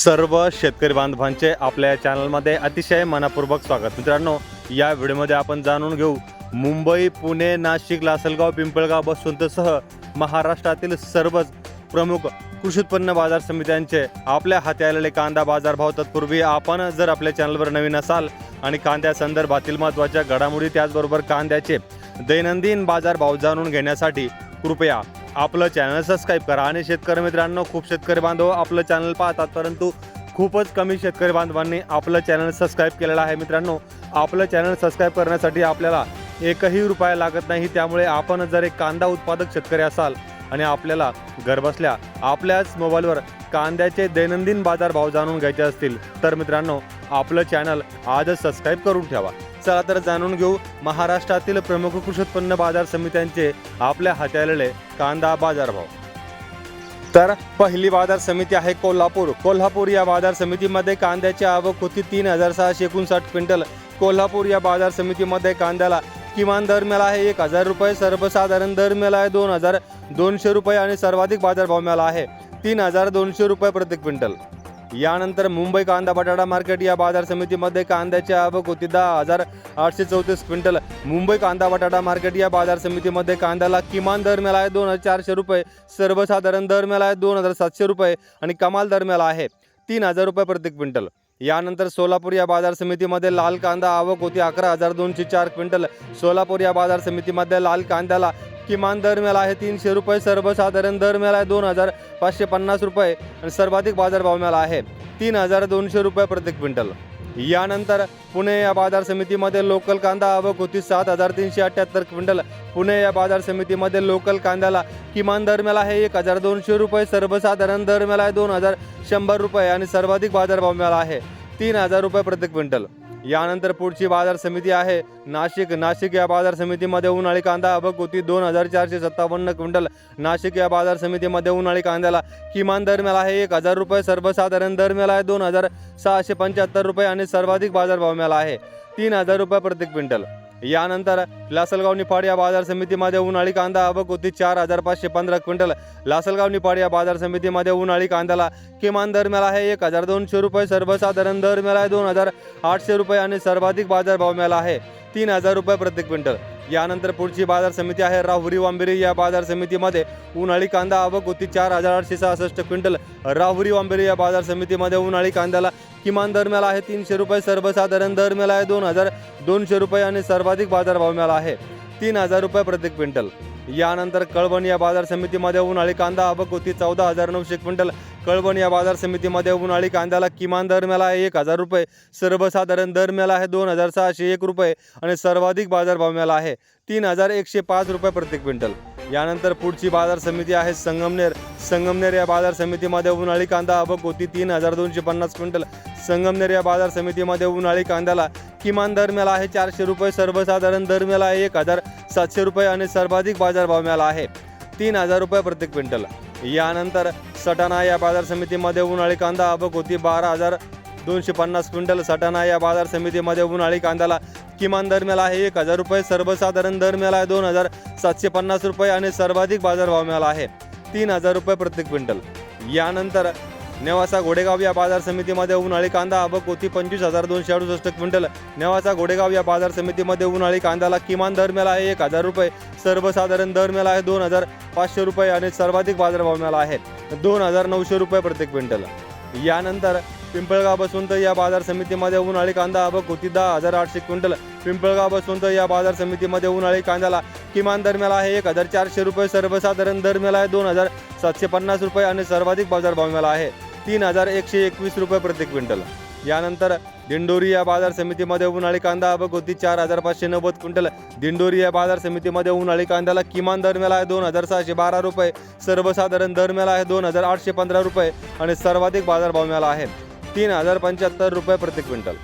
सर्व शेतकरी बांधवांचे आपल्या चॅनलमध्ये अतिशय मनापूर्वक स्वागत. मित्रांनो या व्हिडिओमध्ये आपण जाणून घेऊ मुंबई पुणे नाशिक लासलगाव पिंपळगाव बसवंतसह महाराष्ट्रातील सर्वच प्रमुख कृषी उत्पन्न बाजार समित्यांचे आपल्या हाती आलेले कांदा बाजार भाव तत्पूर्वी आपण जर आपल्या चॅनलवर नवीन असाल आणि कांद्या संदर्भातील महत्त्वाच्या घडामोडी त्याचबरोबर कांद्याचे दैनंदिन बाजार भाव जाणून घेण्यासाठी कृपया आपलं चॅनल सबस्क्राईब करा. आणि शेतकरी मित्रांनो खूप शेतकरी बांधव आपलं चॅनल पाहतात परंतु खूपच कमी शेतकरी बांधवांनी आपलं चॅनल सबस्क्राईब केलेलं आहे मित्रांनो. आपलं चॅनल सबस्क्राईब करण्यासाठी आपल्याला एकही रुपया लागत नाही. त्यामुळे आपण जर एक कांदा उत्पादक शेतकरी असाल आणि आपल्याला घरबसल्या आपल्याच मोबाईलवर कांद्याचे दैनंदिन बाजार भाव जाणून घ्यायचे असतील तर मित्रांनो आपलं चॅनल आजच सबस्क्राईब करून ठेवा. चला तर जाणून घेऊ महाराष्ट्रातील प्रमुख कृषी उत्पन्न बाजार समित्यांचे आपल्या हाती आलेले कांदा बाजारभाव. तर पहिली बाजार समिती आहे कोल्हापूर. कोल्हापूर या बाजार समितीमध्ये कांद्याची आवक होती तीन हजार सहाशे एकोणसाठ क्विंटल. कोल्हापूर या बाजार समितीमध्ये कांद्याला किमान दर मिळाला आहे एक हजार रुपये सर्वसाधारण दर मिळाला आहे दोन हजार दोनशे रुपये आणि सर्वाधिक बाजारभाव मिळाला आहे तीन हजार दोनशे रुपये प्रति क्विंटल. यानंतर मुंबई कांदा बटाटा मार्केट या बाजार समितीमध्ये कांद्याची आवक होती. दहा हजार आठशे चौतीस क्विंटल. मुंबई कांदा बटाटा मार्केट या बाजार समितीमध्ये कांद्याला किमान दर मिळाला आहे दोन हजार चारशे रुपये. सर्वसाधारण दर मिळाला आहे दोन हजार सातशे रुपये आणि कमाल दर मिळाला आहे तीन हजार रुपये प्रति क्विंटल. यानंतर सोलापूर या बाजार समितीमध्ये लाल कांदा आवक होती अकरा हजार दोनशे चार क्विंटल. सोलापूर या बाजार समितीमध्ये लाल कांद्याला किमान दर मिळाला आहे तीनशे रुपये सर्वसाधारण दर मिळाला आहे दोन हजार पाचशे पन्नास रुपये आणि सर्वाधिक बाजारभाव मिळाला आहे तीन हजार दोनशे रुपये प्रति क्विंटल. यानंतर पुणे या बाजार समितीमध्ये लोकल कांदा आवक होती सात हजार तीनशे अठ्ठ्याहत्तर क्विंटल. पुणे या बाजार समितीमध्ये लोकल कांद्याला किमान दर मिळाला आहे एक हजार दोनशे रुपये सर्वसाधारण दर मिळाला आहे दोन हजार शंभर रुपये आणि सर्वाधिक बाजारभाव मिळाला आहे तीन हजार रुपये प्रति क्विंटल. यानंतर पुढची बाजार समिती आहे. नाशिक नाशिक या बाजार समितीमध्ये उन्हाळी कांदा आवक होती. दोन हजार चारशे सत्तावन्न क्विंटल. नाशिक या बाजार समितीमध्ये उन्हाळी कांद्याला किमान दर मिळाला आहे एक हजार रुपये सर्वसाधारण दर मिळाला आहे दोन हजार सहाशे पंच्याहत्तर रुपये आणि सर्वाधिक बाजारभाव मिळाला आहे. तीन हजार रुपये प्रति क्विंटल. यानंतर लासलगाव निफाड या बाजार समितीमध्ये उन्हाळी कांदा आवक होती चार हजार पाचशे पंधरा क्विंटल. लासलगाव निफाड या बाजार समितीमध्ये उन्हाळी कांद्याला किमान दर मिळाला आहे एक हजार दोनशे रुपये सर्वसाधारण दर मिळाला आहे दोन हजार आठशे रुपये आणि सर्वाधिक बाजारभाव मिळाला आहे तीन हजार रुपये प्रति क्विंटल. यानंतर पुढची बाजार समिती आहे राहुरी वांबेरी या बाजार समितीमध्ये उन्हाळी कांदा आवक होती चार हजार आठशे सहासष्ट क्विंटल. राहुरी वांबेरी या बाजार समितीमध्ये उन्हाळी कांद्याला किमान दर मिळाला आहे तीनशे रुपये सर्वसाधारण दर मिळाला आहे दोन हजार दोनशे रुपये आणि सर्वाधिक बाजारभाव मिळाला आहे तीन हजार रुपये प्रति क्विंटल. यानंतर कळवण या बाजार समितीमध्ये उन्हाळी कांदा आवक होती चौदा हजार नऊशे क्विंटल. कळवण या बाजार समितीमध्ये उन्हाळी कांद्याला किमान दर मिळाला आहे एक हजार रुपये सर्वसाधारण दर मिळाला आहे दोन हजार सहाशे एक रुपये आणि सर्वाधिक बाजारभाव मिळाला आहे तीन हजार एकशे पाच रुपये प्रति क्विंटल. यानंतर पुढची बाजार समिती आहे संगमनेर. संगमनेर या बाजार समितीमध्ये उन्हाळी कांदा आवक होती तीन हजार दोनशे पन्नास क्विंटल. संगमनेर या बाजार समितीमध्ये उन्हाळी कांद्याला किमान दर मिळाला आहे चारशे रुपये सर्वसाधारण दर मिळाला आहे एक हजार सातशे रुपये आणि सर्वाधिक बाजारभाव मिळाला आहे तीन हजार रुपये प्रति क्विंटल. यानंतर सटाणा या बाजार समितीमध्ये उन्हाळी कांदा आवक होती बारा हजार दोनशे पन्नास क्विंटल. सटाणा या बाजार समितीमध्ये उन्हाळी कांद्याला किमान दर मिळाला आहे. एक हजार रुपये सर्वसाधारण दर मिळाला आहे. दोन हजार सातशे पन्नास रुपये आणि सर्वाधिक बाजारभाव मिळाला आहे. तीन हजार रुपये प्रति क्विंटल. यानंतर नेवासा घोडेगाव या बाजार समितीमध्ये उन्हाळी कांदा आवक होती पंचवीस हजार दोनशे अडुसष्ट क्विंटल. नेवासा घोडेगाव या बाजार समितीमध्ये उन्हाळी कांद्याला किमान दर मिळाला आहे. एक हजार रुपये सर्वसाधारण दर मिळाला आहे. दोन हजार पाचशे रुपये आणि सर्वाधिक बाजारभाव मिळाला आहे. दोन हजार नऊशे रुपये प्रति क्विंटल. यानंतर पिंपळगाव तर या बाजार समितीमध्ये उन्हाळी कांदा आवक होती दहा हजार आठशे क्विंटल. पिंपळगाव तर या बाजार समितीमध्ये उन्हाळी कांद्याला. किमान दर मिळाला आहे एक हजार चारशे रुपये सर्वसाधारण दर मिळाला आहे दोन हजार सातशे पन्नास रुपये आणि सर्वाधिक बाजारभाव मिळाला आहे तीन हजार एकशे एकवीस रुपये प्रति क्विंटल. यानंतर दिंडोरी या बाजार समितीमध्ये उन्हाळी कांदा आवक होती चार हजार पाचशे नव्वद क्विंटल. दिंडोरी या बाजार समितीमध्ये उन्हाळी कांद्याला किमान दर मिळाला आहे दोन हजार सहाशे बारा रुपये सर्वसाधारण दर मिळाला आहे दोन हजार आठशे पंधरा रुपये आणि सर्वाधिक बाजारभाव मिळाला आहे. तीन हजार पंच्याहत्तर रुपये प्रति क्विंटल.